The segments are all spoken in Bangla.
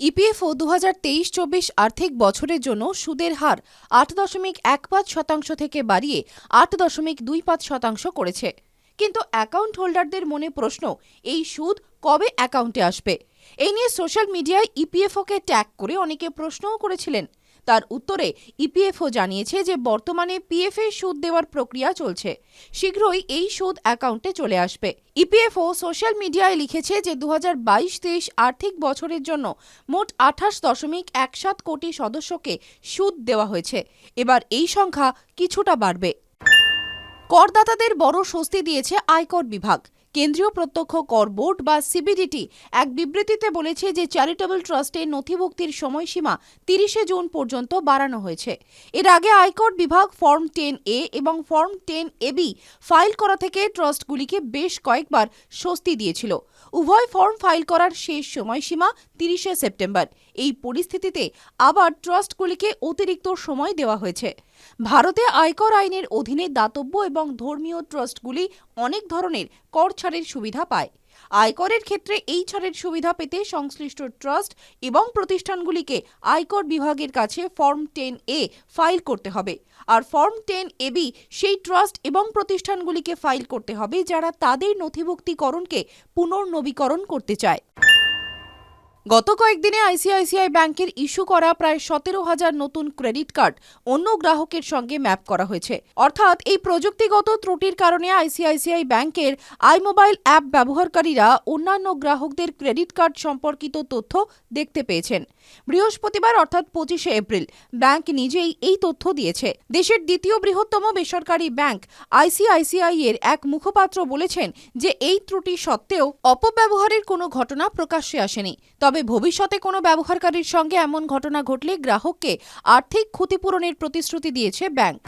ইপিএফও দু হাজার তেইশ চব্বিশ আর্থিক বছরের জন্য সুদের হার আট দশমিক এক পাঁচ শতাংশ থেকে বাড়িয়ে আট দশমিক দুই পাঁচ শতাংশ করেছে। কিন্তু অ্যাকাউন্ট হোল্ডারদের মনে প্রশ্ন, এই সুদ কবে অ্যাকাউন্টে আসবে? এই নিয়ে সোশ্যাল মিডিয়ায় ইপিএফওকে ট্যাগ করে অনেকে প্রশ্নও করেছিলেন তার উত্তরে ইপিএফও জানিয়েছে যে বর্তমানে পিএফ এর সুদ দেওয়ার প্রক্রিয়া চলছে। শীঘ্রই এই সুদ অ্যাকাউন্টে চলে আসবে। ইপিএফও সোশ্যাল মিডিয়ায় লিখেছে যে দু হাজার আর্থিক বছরের জন্য মোট আঠাশ দশমিক এক সাত কোটি সদস্যকে সুদ দেওয়া হয়েছে। এবার এই সংখ্যা কিছুটা বাড়বে। করদাতাদের বড় স্বস্তি দিয়েছে আয়কর বিভাগ। কেন্দ্রীয় প্রত্যক্ষ কর বোর্ড বা সিবিডিটি এক বিবৃতিতে বলেছে যে চ্যারিটেবল ট্রাস্টের নথিভুক্তির সময়সীমা তিরিশে জুন পর্যন্ত বাড়ানো হয়েছে। এর আগে আয়কর বিভাগ ফর্ম টেন এ এবং ফর্ম টেন এবি ফাইল করা থেকে ট্রাস্টগুলিকে বেশ কয়েকবার স্বস্তি দিয়েছিল। উভয় ফর্ম ফাইল করার শেষ সময়সীমা তিরিশে সেপ্টেম্বর। এই পরিস্থিতিতে আবার ট্রাস্টগুলিকে অতিরিক্ত সময় দেওয়া হয়েছে। ভারতে আয়কর আইনের অধীনে দাতব্য এবং ধর্মীয় ট্রাস্টগুলি অনেক ধরনের কর ছাড়ের সুবিধা পায়। আয়করের ক্ষেত্রে এই ছাড়ের সুবিধা পেতে সংশ্লিষ্ট ট্রাস্ট এবং প্রতিষ্ঠানগুলিকে আয়কর বিভাগের কাছে ফর্ম টেন এ ফাইল করতে হবে। আর ফর্ম টেন এ বি সেই ট্রাস্ট এবং প্রতিষ্ঠানগুলিকে ফাইল করতে হবে যারা তাদের নথিভুক্তিকরণকে পুনর্নবীকরণ করতে চায়। গত কয়েকদিনে আইসিআইসিআই ব্যাংকের ইস্যু করা প্রায় সতেরো হাজার নতুন ক্রেডিট কার্ড অন্য গ্রাহকের সঙ্গে ম্যাপ করা হয়েছে। অর্থাৎ এই প্রযুক্তিগত ত্রুটির কারণে আইসিআইসিআই ব্যাংকের আইমোবাইল অ্যাপ ব্যবহারকারীরা অন্যান্য গ্রাহকদের ক্রেডিট কার্ড সম্পর্কিত তথ্য দেখতে পেয়েছেন। বৃহস্পতিবার অর্থাৎ পঁচিশে এপ্রিল, ব্যাংক নিজেই এই তথ্য দিয়েছে। দেশের দ্বিতীয় বৃহত্তম বেসরকারি ব্যাংক আইসিআইসিআই এর এক মুখপাত্র বলেছেন যে এই ত্রুটি সত্ত্বেও অপব্যবহারের কোনো ঘটনা প্রকাশ্যে আসেনি। তবে ভবিষ্যতে কোনো ব্যবহারকারীর সঙ্গে এমন ঘটনা ঘটলে গ্রাহককে আর্থিক ক্ষতিপূরণের প্রতিশ্রুতি দিয়েছে ব্যাংক।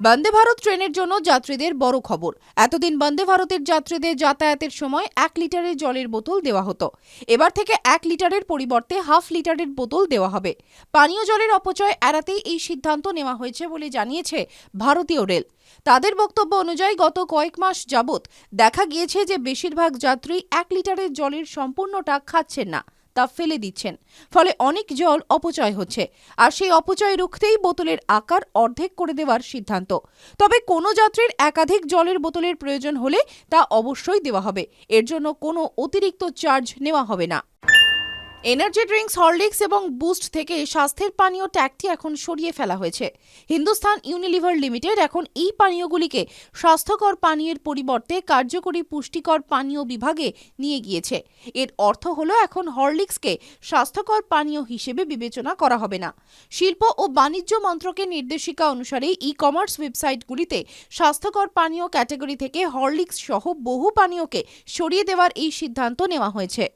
বন্দে ভারত ট্রেনের জন্য যাত্রীদের বড় খবর। এতদিন বন্দে ভারতের যাত্রীদের যাতায়াতের সময় এক লিটারের জলের বোতল দেওয়া হতো। এবার থেকে এক লিটারের পরিবর্তে হাফ লিটারের বোতল দেওয়া হবে। পানীয় জলের অপচয় এড়াতেই এই সিদ্ধান্ত নেওয়া হয়েছে বলে জানিয়েছে ভারতীয় রেল। তাদের বক্তব্য অনুযায়ী গত কয়েক মাস যাবৎ দেখা গিয়েছে যে বেশিরভাগ যাত্রী এক লিটারের জলের সম্পূর্ণটা খাচ্ছেন না। তা ফেলে দিচ্ছেন। ফলে অনেক জল অপচয় হচ্ছে। আর সেই অপচয় রুখতেই বোতলের আকার অর্ধেক করে দেওয়ার সিদ্ধান্ত। তবে কোনো যাত্রীর একাধিক জলের বোতলের প্রয়োজন হলে তা অবশ্যই দেওয়া হবে। এর জন্য কোনো অতিরিক্ত চার্জ নেওয়া হবে না। এনার্জি ড্রিঙ্কস হরলিক্স এবং বুস্ট থেকে স্বাস্থ্যের পানীয় ট্যাগটি এখন সরিয়ে ফেলা হয়েছে। হিন্দুস্তান ইউনিলিভার লিমিটেড এখন এই পানীয়গুলিকে স্বাস্থ্যকর পানীয়ের পরিবর্তে কার্যকরী পুষ্টিকর পানীয় বিভাগে নিয়ে গিয়েছে। এর অর্থ হলো এখন হরলিক্সকে স্বাস্থ্যকর পানীয় হিসেবে বিবেচনা করা হবে না। শিল্প ও বাণিজ্য মন্ত্রকের নির্দেশিকা অনুসারে ই কমার্স ওয়েবসাইটগুলিতে স্বাস্থ্যকর পানীয় ক্যাটাগরি থেকে হরলিক্স সহ বহু পানীয়কে সরিয়ে দেওয়ার এই সিদ্ধান্ত নেওয়া হয়েছে।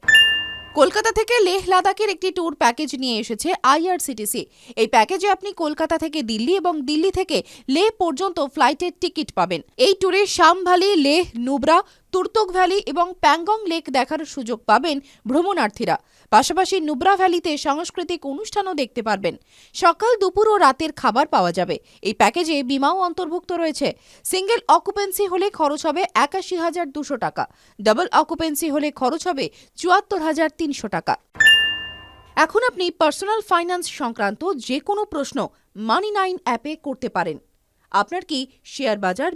কলকাতা থেকে লেহ লাদাখের একটি ট্যুর প্যাকেজ নিয়ে এসেছে আইআরসিটিসি এই প্যাকেজে আপনি কলকাতা থেকে দিল্লি এবং দিল্লি থেকে লেহ পর্যন্ত ফ্লাইটের টিকিট পাবেন। এই ট্যুরে শামভালি, লেহ, নুবরা তুর্তক ভ্যালি এবং প্যাংগং লেক দেখার সুযোগ পাবেন ভ্রমণার্থীরা। পাশাপাশি নুব্রা ভ্যালিতে সাংস্কৃতিক অনুষ্ঠানও দেখতে পারবেন। সকাল, দুপুর ও রাতের খাবার পাওয়া যাবে। এই প্যাকেজে বিমাও অন্তর্ভুক্ত রয়েছে। সিঙ্গেল অকুপেন্সি হলে খরচ হবে একাশি হাজার দুশো টাকা। ডাবল অকুপেন্সি হলে খরচ হবে চুয়াত্তর হাজার তিনশো টাকা। এখন আপনি পার্সোনাল ফাইন্যান্স সংক্রান্ত যে কোনো প্রশ্ন মানি নাইন অ্যাপে করতে পারেন। আপনার কি শেয়ার বাজার